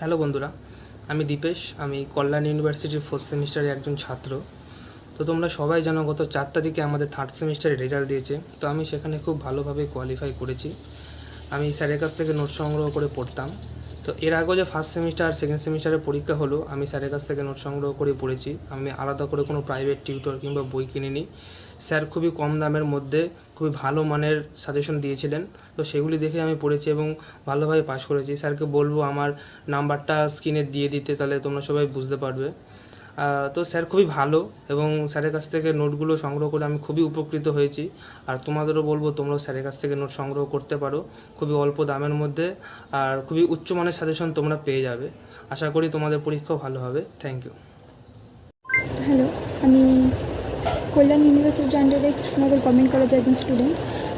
Hello বন্ধুরা, আমি দীপেশ, আমি কল্যাণ ইউনিভার্সিটির ফোর্থ সেমিস্টারের একজন ছাত্র। তো তোমরা সবাই জানো গত চার তারিখে আমাদের থার্ড সেমিস্টারে রেজাল্ট দিয়েছে, তো আমি সেখানে খুব ভালোভাবে কোয়ালিফাই করেছি। আমি স্যারের কাছ থেকে নোট সংগ্রহ করে পড়তাম। তো এর আগেও যে ফার্স্ট সেমিস্টার সেকেন্ড সেমিস্টারের পরীক্ষা হলো, আমি স্যারের কাছ থেকে নোট সংগ্রহ করে পড়েছি। আমি আলাদা করে কোনো প্রাইভেট টিউটর কিংবা বই কিনিনি। স্যার খুবই কম দামের মধ্যে খুবই ভালো মানের সাজেশন দিয়েছিলেন। তো সেগুলি দেখে আমি পড়েছি এবং ভালোভাবে পাশ করেছি। স্যারকে বলব আমার নাম্বারটা স্ক্রিনে দিয়ে দিতে, তাহলে তোমরা সবাই বুঝতে পারবে। তো স্যার খুবই ভালো এবং স্যারের কাছ থেকে নোটগুলো সংগ্রহ করে আমি খুবই উপকৃত হয়েছি। আর তোমাদেরও বলব, তোমরাও স্যারের কাছ থেকে নোট সংগ্রহ করতে পারো। খুবই অল্প দামের মধ্যে আর খুবই উচ্চমানের সাজেশন তোমরা পেয়ে যাবে। আশা করি তোমাদের পরীক্ষাও ভালো হবে। থ্যাংক ইউ হ্যালো আমি কল্যাণ ইউনিভার্সিটির আন্ডারে কৃষ্ণনগর গভর্নমেন্ট কলেজের একজন স্টুডেন্ট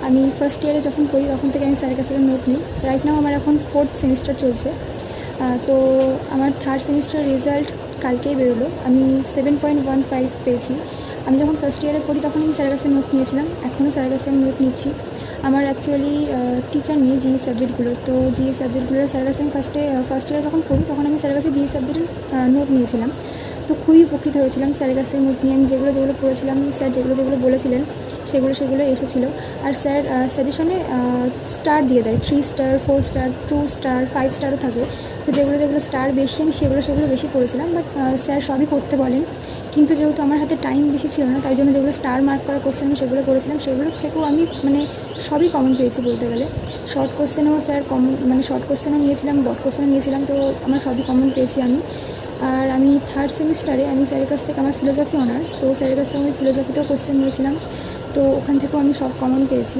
আমি ফার্স্ট ইয়ারে যখন পড়ি, তখন থেকে আমি স্যারের কাছ নোট নিই। রাইট নাও আমার এখন ফোর্থ সেমিস্টার চলছে। তো আমার থার্ড সেমিস্টার রেজাল্ট কালকেই বেরোলো। আমি সেভেন পয়েন্ট ওয়ান ফাইভ পেয়েছি। আমি যখন ফার্স্ট ইয়ারে পড়ি, তখন আমি স্যারের কাছে নোট নিয়েছিলাম। এখনও স্যারের কাছে আমি নোট নিচ্ছি। আমার অ্যাকচুয়ালি টিচার নেই জিই সাবজেক্টগুলো তো জিই সাবজেক্টগুলো স্যারের কাছে আমি ফার্স্টে ফার্স্ট ইয়ারে যখন পড়ি, তখন আমি স্যারের কাছে জিই সাবজেক্টের নোট নিয়েছিলাম। তো খুবই উপকৃত হয়েছিলাম স্যারের কাছ থেকে নোট নিয়ে। আমি যেগুলো যেগুলো পড়েছিলাম, স্যার যেগুলো যেগুলো বলেছিলেন, সেগুলো সেগুলো এসেছিল। আর স্যার সাজেশনে স্টার দিয়ে দেয়। Three star four star two star five স্টারও থাকে। তো যেগুলো যেগুলো স্টার বেশি, আমি সেগুলো সেগুলো বেশি পড়েছিলাম। বাট স্যার সবই করতে বলেন। কিন্তু যেহেতু আমার হাতে টাইম বেশি ছিল না, তাই জন্য যেগুলো স্টার মার্ক করা কোশ্চেন আমি সেগুলো করেছিলাম। সেগুলোর থেকেও আমি মানে সবই কমন পেয়েছি বলতে গেলে। শর্ট কোশ্চেনও স্যার কমন মানে শর্ট কোশ্চেনও নিয়েছিলাম ডট কোশ্চেনও নিয়েছিলাম, তো আমার সবই কমন পেয়েছি আমি। আর আমি থার্ড সেমিস্টারে আমি স্যারের কাছ থেকে আমার ফিলোসফি অনার্স তো স্যারের কাছ থেকে আমি ফিলোসফিতেও কোশ্চেন নিয়েছিলাম, তো ওখান থেকেও আমি সব কমন পেয়েছি।